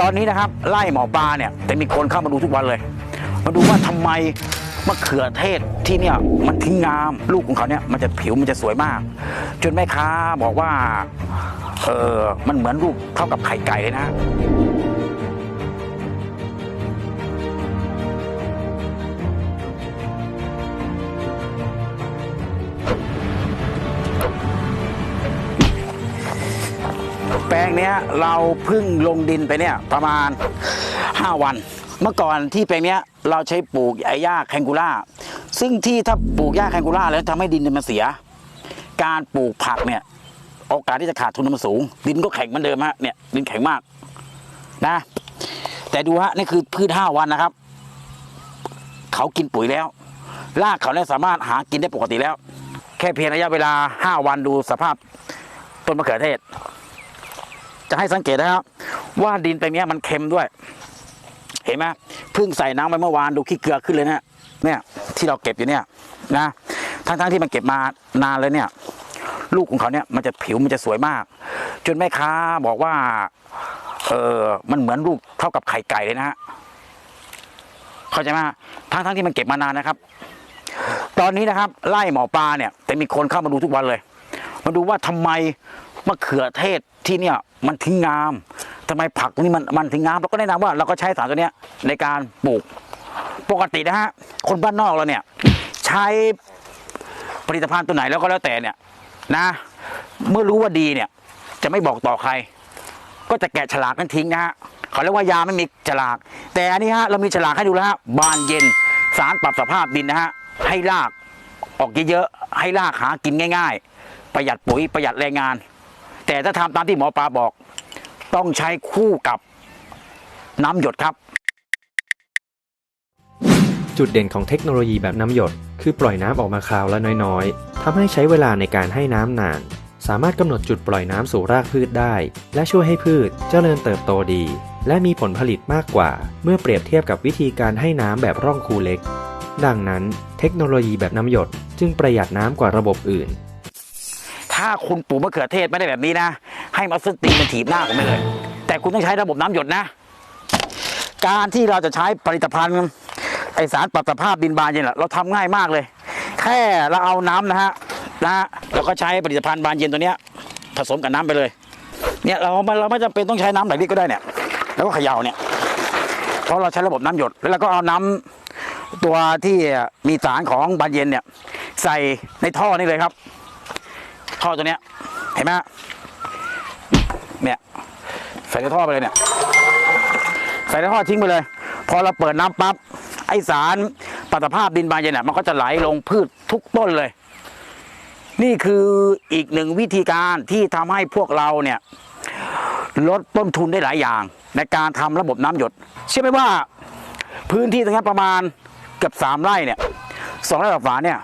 ตอนนี้นะครับไล่หมอปลาเนี่ยแต่มีคนเข้ามาดูทุกวันเลย มาดูว่าทำไมมะเขือเทศที่เนี่ยมันถึงงาม ลูกของเขาเนี่ยมันจะผิวมันจะสวยมาก จนแม่ค้าบอกว่าเออมันเหมือนลูกเท่ากับไข่ไก่เลยนะ แปลงเนี้ยเราเพิ่งลงดินไปเนี่ยประมาณ 5 วัน เมื่อก่อนที่แปลงเนี้ยเราใช้ปลูกไอ้หญ้าแคนกูล่า ซึ่งที่ถ้าปลูกหญ้าแคนกูล่าแล้วทำให้ดินมันเสีย การปลูกผักเนี่ยโอกาสที่จะขาดทุนมันสูง ดินก็แข็งเหมือนเดิมฮะเนี่ยดินแข็งมากนะ แต่ดูฮะนี่คือพืชห้าวันนะครับ เขากินปุ๋ยแล้วรากเขาเนี่ยสามารถหากินได้ปกติแล้ว แค่เพียงระยะเวลาห้าวันดูสภาพต้นมะเขือเทศ จะให้สังเกตนะครับว่าดินแปลงเนี้ยมันเค็มด้วย เห็นไหมเพิ่งใส่น้ำไปเมื่อวานดูขี้เกลือขึ้นเลยนะเนี่ยที่เราเก็บอยู่เนี่ยนะทั้งๆที่มันเก็บมานานเลยเนี่ย ลูกของเขาเนี่ยมันจะผิวมันจะสวยมาก จนแม่ค้าบอกว่าเออมันเหมือนลูกเท่ากับไข่ไก่เลยนะฮะเข้าใจไหมทั้งๆที่มันเก็บมานานนะครับ ตอนนี้นะครับไล่หมอปลาเนี่ย แต่มีคนเข้ามาดูทุกวันเลย มาดูว่าทำไม มะเขือเทศที่เนี่ยมันถึงงามทำไมผักนี่มันมันถึงงามเราก็แนะนำว่าเราก็ใช้สารตัวเนี้ยในการปลูกปกตินะฮะคนบ้านนอกเราเนี่ยใช้ผลิตภัณฑ์ตัวไหนแล้วก็แล้วแต่เนี่ยนะ เมื่อรู้ว่าดีเนี่ย จะไม่บอกต่อใคร ก็จะแกะฉลากนั้นทิ้งนะฮะเขาเรียกว่ายาไม่มีฉลาก แต่อันนี้ฮะเรามีฉลากให้ดูแล้วฮะบานเย็นสารปรับสภาพดินนะฮะให้รากออกเยอะๆให้รากหากินง่าย ๆ ประหยัดปุ๋ยประหยัดแรงงาน แต่ถ้าทำตามที่หมอปลาบอก ต้องใช้คู่กับน้ำหยดครับ จุดเด่นของเทคโนโลยีแบบน้ำหยด คือปล่อยน้ำออกมาคราวละน้อยๆทำให้ใช้เวลาในการให้น้ำนาน สามารถกำหนดจุดปล่อยน้ำสู่รากพืชได้ และช่วยให้พืชเจริญเติบโตดี และมีผลผลิตมากกว่า เมื่อเปรียบเทียบกับวิธีการให้น้ำแบบร่องคูเล็ก ดังนั้น เทคโนโลยีแบบน้ำหยด จึงประหยัดน้ำกว่าระบบอื่น ถ้าคุณปลูกมะเขือเทศไม่ได้แบบนี้นะ ให้มาซื้อตีนมาถีบหน้าผมไปเลย แต่คุณต้องใช้ระบบน้ำหยดนะ การที่เราจะใช้ผลิตภัณฑ์ไอสารปรับสภาพดินบานเย็นอะเราทำง่ายมากเลย แค่เราเอาน้ำนะฮะนะฮะเราก็ใช้ผลิตภัณฑ์บานเย็นตัวเนี้ยผสมกับน้ำไปเลย เนี่ยเราไม่เราไม่จำเป็นต้องใช้น้ำไหลลิตรก็ได้เนี่ย แล้วก็เขย่าเนี่ย เพราะเราใช้ระบบน้ำหยด แล้วเราก็เอาน้ำตัวที่มีสารของบานเย็นเนี่ย ใส่ในท่อนี่เลยครับ ท่อตัวเนี้ยเห็นไหมเนี่ยใส่ในท่อไปเลยเนี่ยใส่ในท่อทิ้งไปเลย พอเราเปิดน้ำปั๊บไอสารปฏิภาพดินบานเย็นน่ะมันก็จะไหลลงพืชทุกต้นเลย นี่คืออีกหนึ่งวิธีการที่ทำให้พวกเราเนี่ยลดต้นทุนได้หลายอย่าง ในการทำระบบน้ำหยด เชื่อไหมว่าพื้นที่ตรงนี้ประมาณเกือบสามไร่เนี่ยสองไร่กับฝาเนี่ย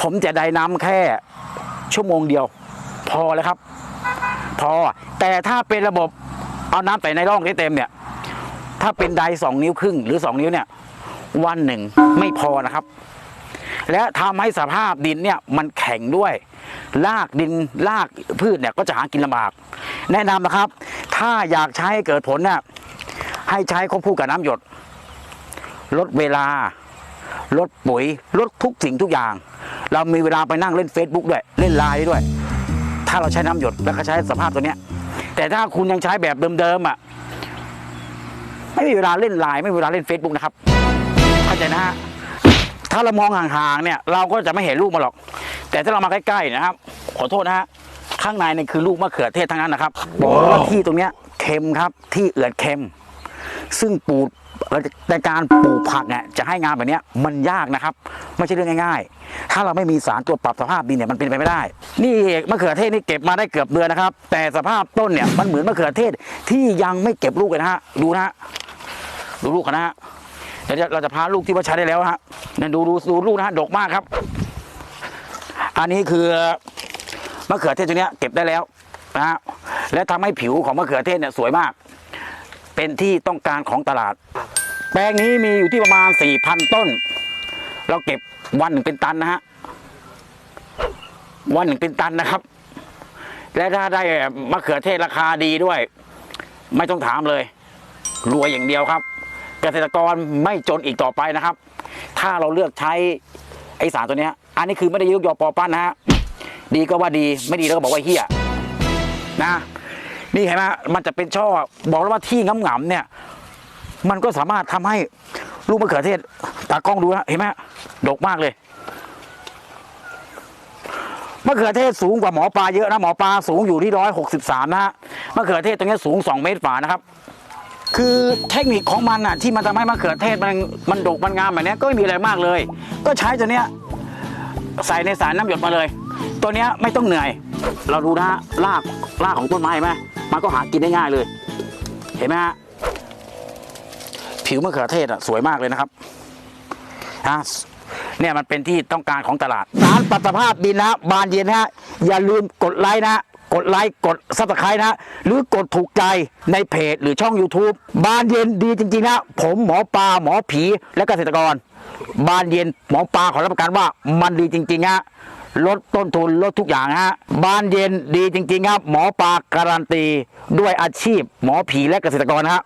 ผมจะได้น้ำแค่ ชั่วโมงเดียว พอแล้วครับ พอแต่ถ้าเป็นระบบเอาน้ำใส่ในร่องให้เต็มเนี่ย ถ้าเป็นไดสองนิ้วครึ่งหรือสองนิ้วเนี่ย วันหนึ่งไม่พอนะครับ และทำให้สภาพดินเนี่ยมันแข็งด้วยรากดินรากพืชเนี่ยก็จะหากินลำบาก แนะนำนะครับ ถ้าอยากใช้ให้เกิดผลเนี่ยให้ใช้ควบคู่กับน้ำหยด ลดเวลา ลดปุ๋ย ลดทุกสิ่งทุกอย่าง เรามีเวลาไปนั่งเล่น Facebook ด้วย เล่นไลน์ด้วย ถ้าเราใช้น้ำหยดแล้วก็ใช้สภาพตัวเนี้ย แต่ถ้าคุณยังใช้แบบเดิมๆอะไม่มีเวลาเล่นไลน์ไม่มีเวลาเล่น Facebook นะครับเข้าใจนะฮะถ้าเรามองห่างๆเนี่ยเราก็จะไม่เห็นลูกมาหรอก แต่ถ้าเรามาใกล้ๆนะครับ ขอโทษนะฮะข้างในเนี่ยคือลูกมะเขือเทศทั้งนั้นนะครับบอกว่าที่ตรงเนี้ยเค็มครับที่เอือดเค็ม ซึ่งป ลูกในการปลูกผักเนี่ยจะให้งานแบบนี้มันยากนะครับ ไม่ใช่เรื่องง่าย ๆ ถ้าเราไม่มีสารตัวปรับสภาพดินเนี่ยมันเป็นไปไม่ได้ นี่มะเขือเทศนี่เก็บมาได้เกือบเดือนนะครับ แต่สภาพต้นเนี่ยมันเหมือนมะเขือเทศที่ยังไม่เก็บลูกเลยนะฮะดูนะฮะดูลูกนะฮะเดี๋ยวเราจะพาลูกที่ว่าใช้ได้แล้วฮะเนี่ยดูดูดูลูกนะฮะดกมากครับ อันนี้คือมะเขือเทศตัวเนี้ยเก็บได้แล้วนะฮะและทำให้ผิวของมะเขือเทศเนี่ยสวยมาก เป็นที่ต้องการของตลาด แปลงนี้มีอยู่ที่ประมาณสี่พันต้น เราเก็บวันหนึ่งเป็นตันนะฮะวันหนึ่งเป็นตันนะครับ และถ้าได้มะเขือเทศราคาดีด้วย ไม่ต้องถามเลยรวยอย่างเดียวครับ เกษตรกรไม่จนอีกต่อไปนะครับ ถ้าเราเลือกใช้ไอสารตัวนี้อันนี้คือไม่ได้ยกยอปอปั้นนะฮะดีก็ว่าดีไม่ดีแล้วก็บอกว่าเฮียนะ นี่เห็นไหมมันจะเป็นช่อบอกแล้วว่าที่งำๆเนี่ย มันก็สามารถทำให้ลูกมะเขือเทศตากล้องดูนะเห็นไหมดกมากเลยมะเขือเทศสูงกว่าหมอปลาเยอะนะหมอปลาสูงอยู่ที่ร้อยหกสิบสามนะฮะมะเขือเทศตรงนี้สูงสองเมตรฝ่านะครับ คือเทคนิคของมันอะที่มันทำให้มะเขือเทศมันมันดกมันงามแบบนี้ก็ไม่มีอะไรมากเลย ก็ใช้ตัวเนี้ยใส่ในสารน้ำหยดมาเลย ตัวเนี้ยไม่ต้องเหนื่อย เราดูนะฮะรากรากของต้นไม้เห็นไหม มันก็หากินได้ง่ายเลย เห็นไหมฮะผิวมะเขือเทศอะสวยมากเลยนะครับฮะเนี่ยมันเป็นที่ต้องการของตลาดสารปรับสภาพดินนะบานเย็นฮะอย่าลืมกดไลค์นะกดไลค์กดซับสไครต์นะฮะหรือกดถูกใจในเพจหรือช่อง YouTube บานเย็นดีจริง ๆ นะ ผมหมอปลาหมอผีและเกษตรกร บานเย็นหมอปลาขอรับประกันว่ามันดีจริงๆฮะ ลดต้นทุนลดทุกอย่างฮะบ้านเย็นดีจริง ๆ ครับ หมอปลาการันตี ด้วยอาชีพหมอผีและเกษตรกรฮะ